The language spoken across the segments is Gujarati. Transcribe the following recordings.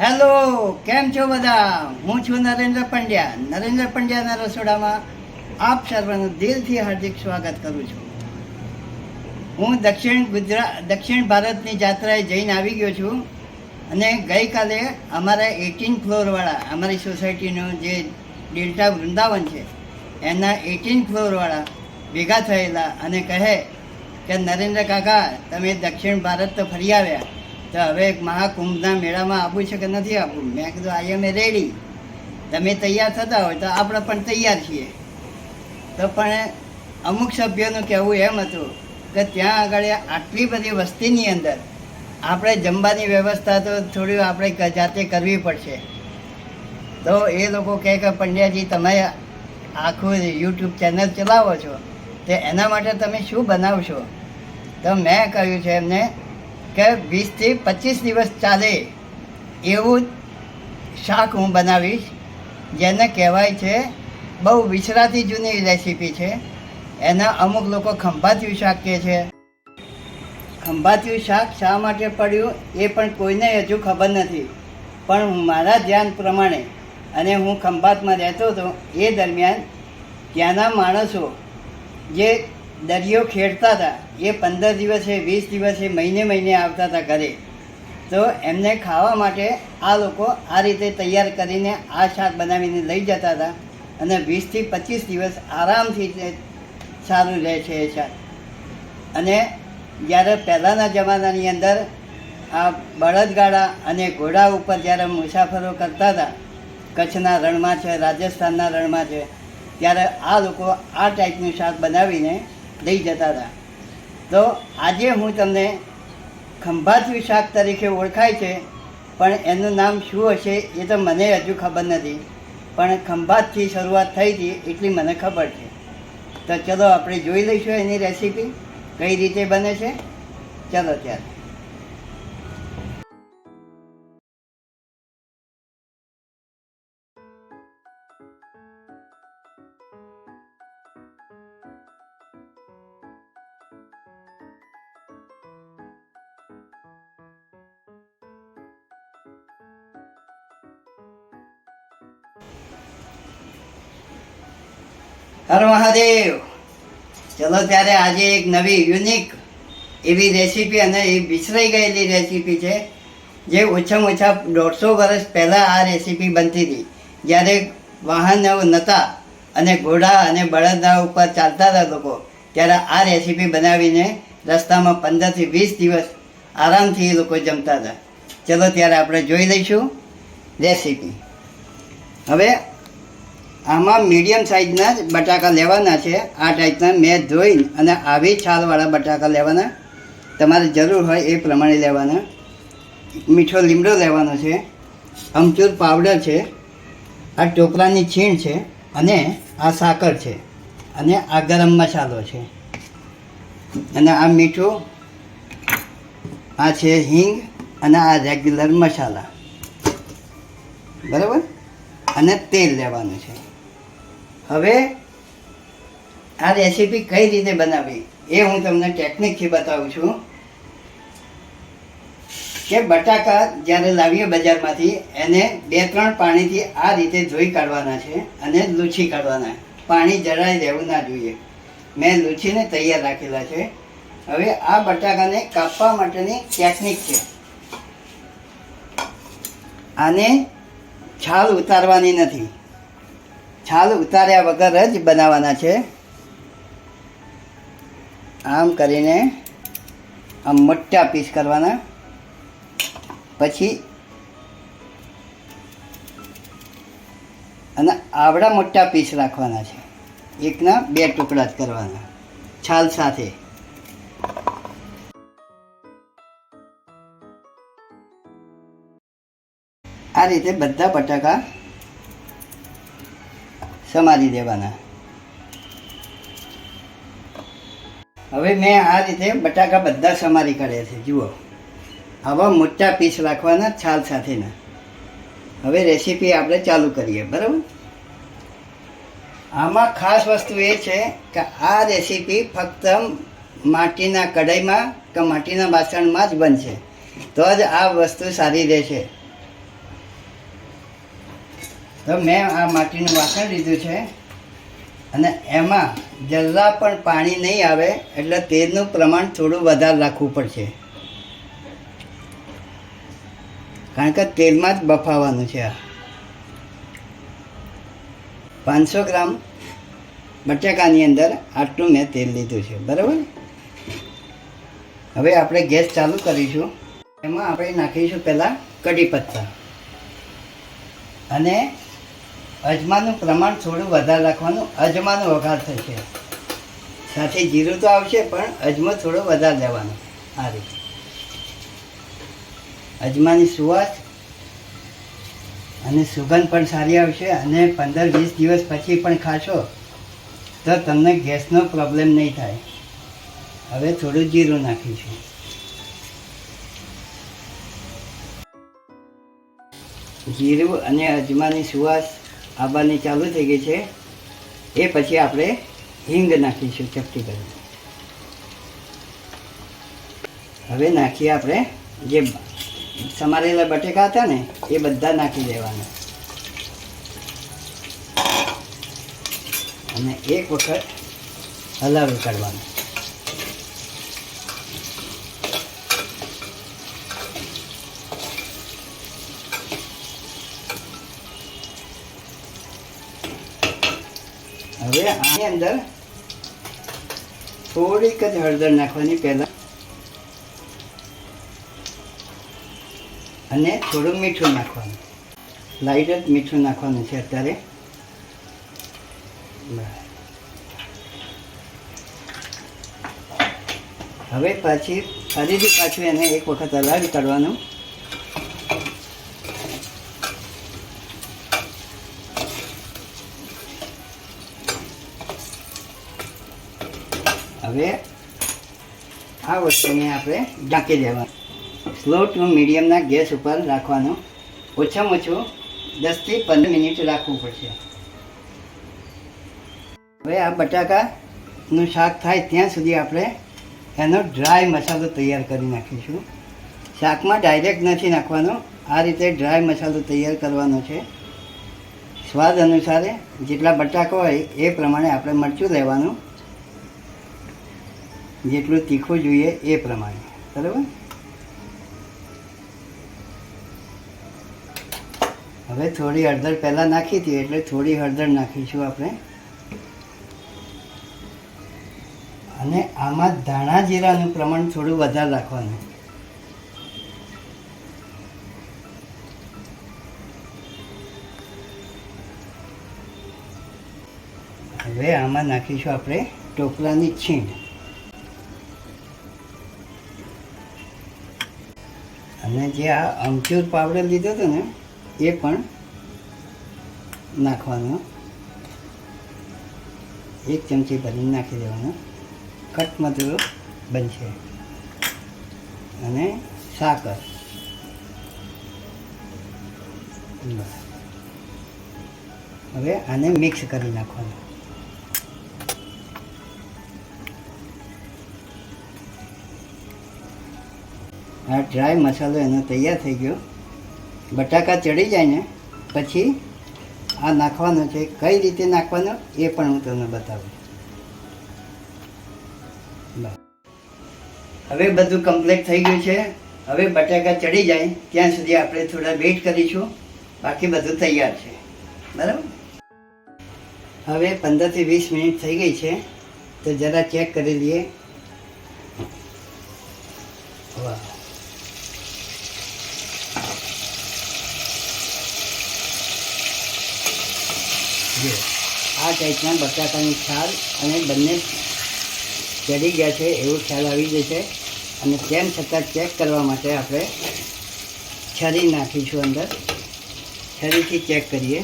હેલો કેમ છો બધા? હું છું નરેન્દ્ર પંડ્યા. નરેન્દ્ર પંડ્યાના રસોડામાં આપ સર્વનું દિલથી હાર્દિક સ્વાગત કરું છું. હું દક્ષિણ ગુજરાત દક્ષિણ ભારતની જાત્રાએ જઈને આવી ગયો છું અને ગઈકાલે અમારા એટીન ફ્લોરવાળા, અમારી સોસાયટીનું જે ડેલ્ટા વૃંદાવન છે, એના એટીન ફ્લોરવાળા ભેગા થયેલા અને કહે કે, નરેન્દ્ર કાકા, તમે દક્ષિણ ભારત તો ફરી આવ્યા. તો હવે મહાકુંભના મેળામાં આપવું છે કે નથી આપવું મેં કીધું, આઈ એમ રેડી. તમે તૈયાર થતા હોય તો આપણે પણ તૈયાર છીએ. તો પણ અમુક સભ્યોનું કહેવું એમ હતું કે ત્યાં આગળ આટલી બધી વસ્તીની અંદર આપણે જમવાની વ્યવસ્થા તો થોડી આપણે જાતે કરવી પડશે. તો એ લોકો કહે કે, પંડ્યાજી, તમે આખું યુટ્યુબ ચેનલ ચલાવો છો. તે એના માટે તમે શું બનાવશો? તો મેં કહ્યું છે એમને કે વીસથી પચીસ દિવસ ચાલે એવું શાક હું બનાવીશ, જેને કહેવાય છે બહુ વિસરાતી જૂની રેસીપી છે. એના અમુક લોકો ખંભાતિયું શાક કહે છે. ખંભાતિયું શાક શા માટે પડ્યું એ પણ કોઈને હજુ ખબર નથી. પણ મારા ધ્યાન પ્રમાણે અને હું ખંભાતમાં રહેતો હતો એ દરમિયાન ત્યાંના માણસો જે દરિયો ખેડતા હતા. એ પંદર દિવસે, વીસ દિવસે, મહિને મહિને આવતા હતા ઘરે. તો એમને ખાવા માટે આ લોકો આ રીતે તૈયાર કરીને આ શાક બનાવીને લઈ જતા હતા અને વીસથી પચીસ દિવસ આરામથી સારું રહે છે એ શાક. અને જ્યારે પહેલાંના જમાનાની અંદર આ બળદગાડા અને ઘોડા ઉપર જ્યારે મુસાફરો કરતા હતા, કચ્છના રણમાં છે, રાજસ્થાનના રણમાં છે, ત્યારે આ લોકો આ ટાઈપનું શાક બનાવીને લઈ જતા હતા. તો આજે હું તમને ખંભાતવી શાક તરીકે ઓળખાય છે, પણ એનું નામ શું હશે એ તો મને હજુ ખબર નથી. પણ ખંભાતથી શરૂઆત થઈ હતી એટલી મને ખબર છે. તો ચલો આપણે જોઈ લઈશું એની રેસીપી કઈ રીતે બને છે. ચલો ત્યારે. હર મહાદેવ. ચલો ત્યારે આજે એક નવી યુનિક એવી રેસીપી અને એ વિસરાઈ ગયેલી રેસીપી છે, જે ઓછામાં ઓછા દોઢસો વર્ષ પહેલાં આ રેસીપી બનતી હતી. જ્યારે વાહનો નહોતા અને ઘોડા અને બળદના ઉપર ચાલતા હતા લોકો, ત્યારે આ રેસીપી બનાવીને રસ્તામાં પંદરથી વીસ દિવસ આરામથી એ લોકો જમતા હતા. ચલો ત્યારે આપણે જોઈ લઈશું રેસીપી હવે આમાં મીડિયમ સાઇઝના જ બટાકા લેવાના છે. આ ટાઈપના મેં ધોઈને અને આવી છાલવાળા બટાકા લેવાના. તમારે જરૂર હોય એ પ્રમાણે લેવાના. મીઠો લીમડો લેવાનો છે. અમચૂર પાવડર છે. આ ટોપરાની છીણ છે અને આ સાકર છે અને આ ગરમ મસાલો છે. અને આ મીઠું, આ છે હિંગ અને આ રેગ્યુલર મસાલા. બરાબર? અને તેલ લેવાનું છે. હવે આ રેસીપી કઈ રીતે બનાવવી એ હું તમને ટેકનિકથી બતાવું છું. કે બટાકા જ્યારે લાવીએ બજારમાંથી, એને બે ત્રણ પાણીથી આ રીતે ધોઈ કાઢવાના છે અને લૂછી કાઢવાના. પાણી જરાય રહેવું ના જોઈએ. મેં લૂછીને તૈયાર રાખેલા છે. હવે આ બટાકાને કાપવા માટેની ટેકનિક છે. આને છાલ ઉતારવાની નથી. છાલ ઉતાર્યા વગર જ બનાવવાના છે. આમ કરીને આમ મોટા પીસ કરવાના. પછી અને આવડા મોટા પીસ રાખવાના છે. એકના બે ટુકડા જ કરવાના. છાલ સાથે. આ રીતે બધા બટાકા સમારી દેવાના. હવે મેં આ રીતે બટાકા બધા સમારી કાઢ્યા છે, જુઓ. આવા મોટા પીસ રાખવાના છાલ સાથેના. હવે રેસીપી આપણે ચાલુ કરીએ, બરાબર? આમાં ખાસ વસ્તુ એ છે કે આ રેસીપી ફક્ત માટીના કઢાઈમાં કે માટીના વાસણમાં જ બનશે. તો જ આ વસ્તુ સારી રહેશે. તો મેં આ માટીનું વાસણ લીધું છે. અને એમાં જલ્લા પણ પાણી નહીં આવે, એટલે તેલનું પ્રમાણ થોડું વધારે રાખવું પડશે. કારણ કે તેલમાં જ બફાવાનું છે આ. પાંચસો ગ્રામ બટાકાની અંદર આટલું મેં તેલ લીધું છે, બરાબર? હવે આપણે ગેસ ચાલુ કરીશું. એમાં આપણે નાખીશું પહેલાં કઢી પત્તા. અને અજમાનું પ્રમાણ થોડું વધારે રાખવાનું અજમાનો વઘાર થશે સાથે જીરું તો આવશે, પણ અજમો થોડો વધારે લેવાનો. આ રીતે. અજમાની સુવાસ અને સુગંધ પણ સારી આવશે અને પંદર વીસ દિવસ પછી પણ ખાશો, તો તમને ગેસનો પ્રોબ્લેમ નહીં થાય. હવે થોડું જીરું નાખીશું. જીરું અને અજમાની સુવાસ આવવાની ચાલુ થઈ ગઈ છે. એ પછી આપણે હિંગ નાખીશું ચપટી કરી. હવે નાખીએ આપણે જે સમારેલા બટેકા હતા ને, એ બધા નાખી દેવાના. અને એક વખત હલાવી કાઢવાનું હવે આની અંદર થોડીક જ હળદર નાખવાની પહેલાં અને થોડું મીઠું નાખવાનું. લાઈટ જ મીઠું નાખવાનું છે અત્યારે. હવે પાછી, ફરીથી પાછું એને એક વખત હલાવી કાઢવાનું. હવે આ વસ્તુને આપણે ઢાંકી દેવાનું. સ્લો ટુ મીડિયમના ગેસ ઉપર રાખવાનું. ઓછામાં ઓછું દસથી પંદર મિનિટ રાખવું પડશે. હવે આ બટાકાનું શાક થાય ત્યાં સુધી આપણે એનો ડ્રાય મસાલો તૈયાર કરી નાખીશું. શાકમાં ડાયરેક્ટ નથી નાખવાનો. આ રીતે ડ્રાય મસાલો તૈયાર કરવાનો છે. સ્વાદ અનુસારે જેટલા બટાકા હોય એ પ્રમાણે આપણે મરચું લેવાનું. જેટલું તીખું જોઈએ એ પ્રમાણે. બરાબર? હવે થોડી હળદર પહેલાં નાખી હતી, એટલે થોડી હળદર નાખીશું આપણે. અને આમાં ધાણા જીરાનું પ્રમાણ થોડું વધારે રાખવાનું. હવે આમાં નાખીશું આપણે ટોપરાની છીણ. અને જે આ અમચૂર પાવડર લીધો હતો ને, એ પણ નાખવાનો. એક ચમચી ભરીને નાખી દેવાનો. કટ મધુરો બનશે. અને સાકર. હવે આને મિક્સ કરી નાખવાનું. આ ડ્રાય મસાલો એનો તૈયાર થઈ ગયો. બટાકા ચડી જાય ને, પછી આ નાખવાનો છે. કઈ રીતે નાખવાનો એ પણ હું તમને બતાવું. હવે બધું કમ્પ્લીટ થઈ ગયું છે. હવે બટાકા ચડી જાય. ત્યાં સુધી આપણે થોડા વેઇટ કરીશું. બાકી બધું તૈયાર છે. બરાબર? હવે પંદરથી વીસ મિનિટ થઈ ગઈ છે. તો જરા ચેક કરી લઈએ. વાહ જો આ ટાઈપના બટાકાની છાલ અને બંને ચડી ગયા છે એવો ખ્યાલ આવી જશે અને તેમ છતાં ચેક કરવા માટે આપણે છરી નાખીશું અંદર. છરીથી ચેક કરીએ.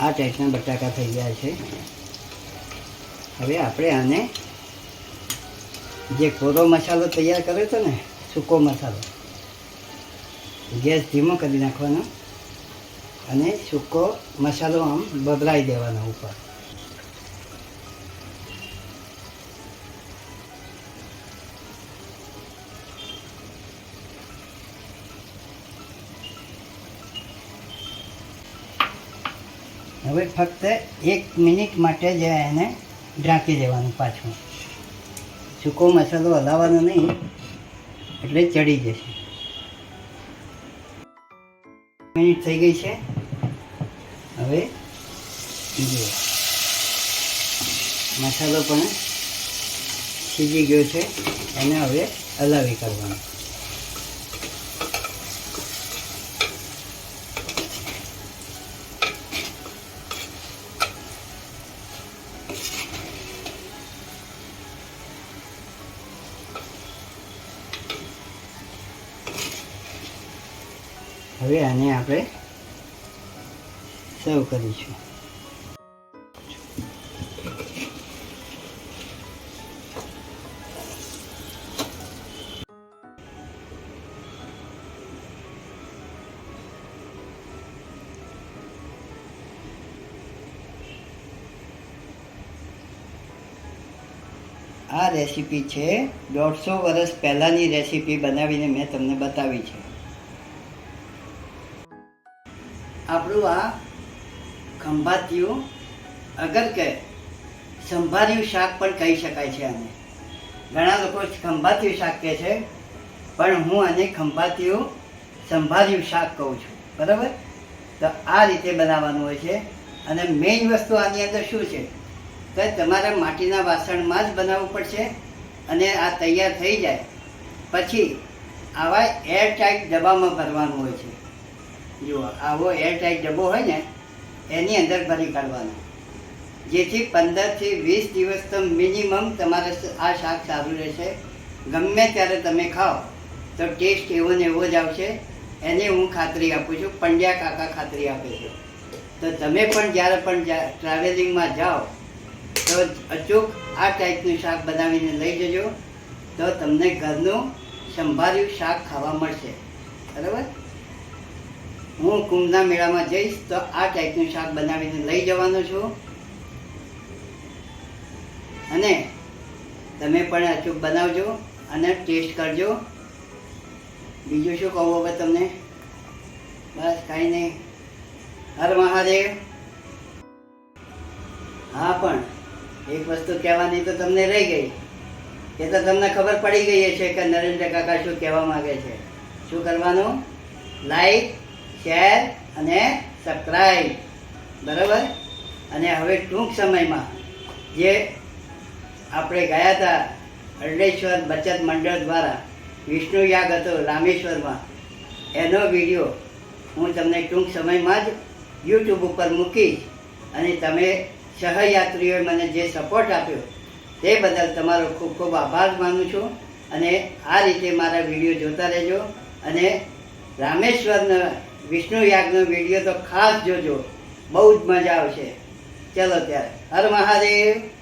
આ ટાઈપના બટાકા થઈ ગયા છે. હવે આપણે આને જે કોરો મસાલો તૈયાર કર્યો હતો ને, સૂકો મસાલો, ગેસ ધીમો કરી નાખવાનો અને સૂકો મસાલો આમ બદલાઈ દેવાનો ઉપર. હવે ફક્ત એક મિનિટ માટે જ એને ઢાંકી દેવાનું પાછું. સૂકો મસાલો હલાવવાનો નહીં, એટલે ચડી જશે. મિનિટ થઈ ગઈ છે. હવે જુઓ મસાલો પણ સીજી ગયો છે, એને હવે હલાવી કરવાનો. હવે આને આપણે સર્વ કરીશું. આ રેસીપી છે દોઢસો વર્ષ પહેલાંની રેસીપી બનાવીને મેં તમને બતાવી છે. આપણું આ ખંભાતિયું અગર કે સંભાર્યું શાક પણ કહી શકાય છે આને. ઘણા લોકો ખંભાતિયું શાક કહે છે, પણ હું આને ખંભાતિયું સંભાર્યું શાક કહું છું. બરાબર? તો આ રીતે બનાવવાનું હોય છે. અને મેઇન વસ્તુ આની અંદર શું છે? કે તમારે માટીના વાસણમાં જ બનાવવું પડશે અને આ તૈયાર થઈ જાય. પછી આવા એર ટાઈટ ડબ્બામાં ભરવાનું હોય છે. જુઓ આવો એરટાઈટ ડબ્બો હોય ને, એની અંદર ભરી કાઢવાનો. જેથી પંદરથી વીસ દિવસ તો મિનિમમ તમારે આ શાક સારું રહેશે. ગમે ત્યારે તમે ખાઓ, તો ટેસ્ટ એવો ને એવો જ આવશે. એની હું ખાતરી આપું છું, પંડ્યા કાકા ખાતરી આપે છે. તો તમે પણ જ્યારે પણ ટ્રાવેલિંગમાં જાઓ, તો અચૂક આ ટાઈપનું શાક બનાવીને લઈ જજો. તો તમને ઘરનું સંભાળ્યું શાક ખાવા મળશે. બરાબર? હું કુંભના મેળામાં જઈશ તો આ ટાઈપનું શાક બનાવીને લઈ જવાનો છું. અને તમે પણ અચૂક બનાવજો અને ટેસ્ટ કરજો. બીજું શું કહું હવે તમને? બસ કાંઈ નહીં. હર મહાદેવ. હા, પણ એક વસ્તુ કહેવાની તો તમને રહી ગઈ. એ તો તમને ખબર પડી ગઈ છે કે નરેન્દ્ર કાકા શું કહેવા માગે છે. શું કરવાનું? લાઈક શેર અને સબસ્ક્રાઈબ બરાબર? અને હવે ટૂંક સમયમાં જે આપણે ગયા હતા અરડેશ્વર બચત મંડળ દ્વારા વિષ્ણુ યાગ હતો રામેશ્વરમાં, એનો વીડિયો હું તમને ટૂંક સમયમાં જ યુટ્યુબ ઉપર મૂકીશ અને તમે સહયાત્રીઓએ મને જે સપોર્ટ આપ્યો તે બદલ તમારો ખૂબ ખૂબ આભાર માનું છું અને આ રીતે મારા વીડિયો જોતા રહેજો અને રામેશ્વરનો વિષ્ણુ યાગનો વીડિયો તો ખાસ જોજો. બહુ જ મજા આવશે. ચલો ત્યારે. હર મહાદેવ.